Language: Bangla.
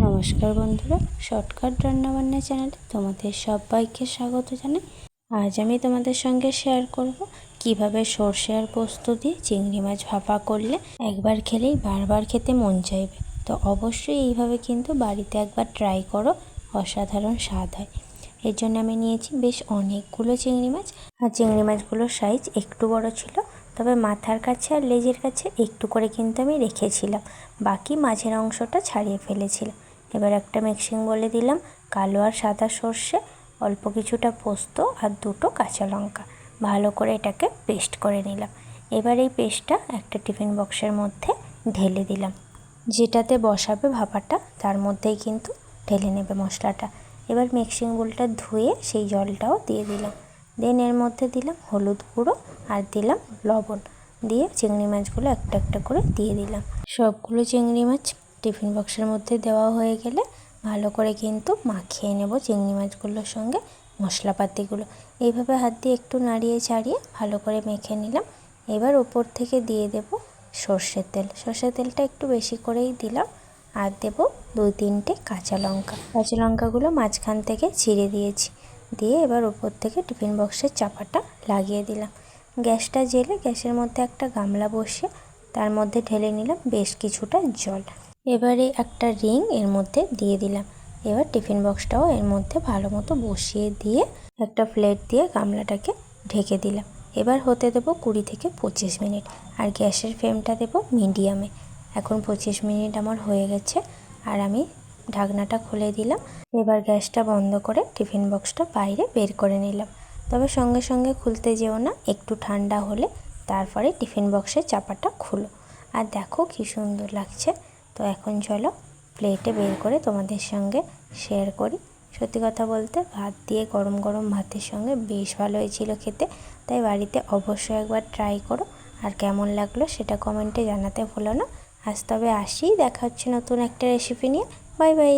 নমস্কার বন্ধুরা শর্টকাট রান্নাবান্না চ্যানেলে তোমাদের সবাইকে স্বাগত জানাই। আজ আমি তোমাদের সঙ্গে শেয়ার করব কীভাবে সর্ষে আর পোস্ত দিয়ে চিংড়ি মাছ ভাপা করলে একবার খেলেই বারবার খেতে মন চাইবে। তো অবশ্যই এইভাবে কিন্তু বাড়িতে একবার ট্রাই করো, অসাধারণ স্বাদ হয়। এর জন্য আমি নিয়েছি বেশ অনেকগুলো চিংড়ি মাছ। আর চিংড়ি মাছগুলোর সাইজ একটু বড় ছিল তবে মাথার কাছে আর লেজের কাছে একটু করে কিন্তু আমি রেখেছিলাম। বাকি মাঝের অংশটা ছাড়িয়ে ফেলেছিলাম। এবার একটা মিক্সিং বলে দিলাম, কালো আর সাদা সর্ষে, অল্প কিছুটা পোস্ত আর দুটো কাঁচা লঙ্কা। ভালো করে এটাকে পেস্ট করে নিলাম। এবার এই পেস্টটা একটা টিফিন বক্সের মধ্যে ঢেলে দিলাম। যেটাতে বসাবে ভাপাটা, তার মধ্যেই কিন্তু ঢেলে নেবে মশলাটা। এবার মিক্সিং বোলটা ধুয়ে সেই জলটাও দিয়ে দিলাম। দেন এর মধ্যে দিলাম হলুদ গুঁড়ো আর দিলাম লবণ। দিয়ে চিংড়ি মাছগুলো একটা একটা করে দিয়ে দিলাম। সবগুলো চিংড়ি মাছ টিফিন বক্সের মধ্যে দেওয়া হয়ে গেলে ভালো করে কিন্তু মাখিয়ে নেব চিংড়ি মাছগুলোর সঙ্গে মশলাপাতিগুলো। এইভাবে হাত দিয়ে একটু নাড়িয়ে ছাড়িয়ে ভালো করে মেখে নিলাম। এবার ওপর থেকে দিয়ে দেব সর্ষের তেল। সর্ষের তেলটা একটু বেশি করেই দিলাম আর দেব দুই তিনটে কাঁচা লঙ্কা। কাঁচা লঙ্কাগুলো মাঝখান থেকে ছিঁড়ে দিয়েছি। দিয়ে এবার ওপর থেকে টিফিন বক্সের চাপাটা লাগিয়ে দিলাম। গ্যাসটা জেলে গ্যাসের মধ্যে একটা গামলা বসিয়ে তার মধ্যে ঢেলে নিলাম বেশ কিছুটা জল। এবারে একটা রিং এর মধ্যে দিয়ে দিলাম। এবার টিফিন বক্সটাও এর মধ্যে ভালো মতো বসিয়ে দিয়ে একটা প্লেট দিয়ে গামলাটাকে ঢেকে দিলাম। এবার হতে দেবো কুড়ি থেকে পঁচিশ মিনিট আর গ্যাসের ফ্লেমটা দেবো মিডিয়ামে। এখন পঁচিশ মিনিট আমার হয়ে গেছে আর আমি ঢাকনাটা খুলে দিলাম। এবার গ্যাসটা বন্ধ করে টিফিন বক্সটা বাইরে বের করে নিলাম। তবে সঙ্গে সঙ্গে খুলতে যেও না, একটু ঠান্ডা হলে তারপরে টিফিন বক্সের চাপাটা খুলো। আর দেখো কী সুন্দর লাগছে। তো এখন চলো প্লেটে বের করে তোমাদের সঙ্গে শেয়ার করি। সত্যি কথা বলতে ভাত দিয়ে গরম গরম ভাতের সঙ্গে বেশ ভালো হয়েছিল খেতে। তাই বাড়িতে অবশ্যই একবার ট্রাই করো। আর কেমন লাগল সেটা কমেন্টে জানাতে ভুলো না। আজ তবে আসি, দেখা হচ্ছে নতুন একটা রেসিপি নিয়ে। Bye bye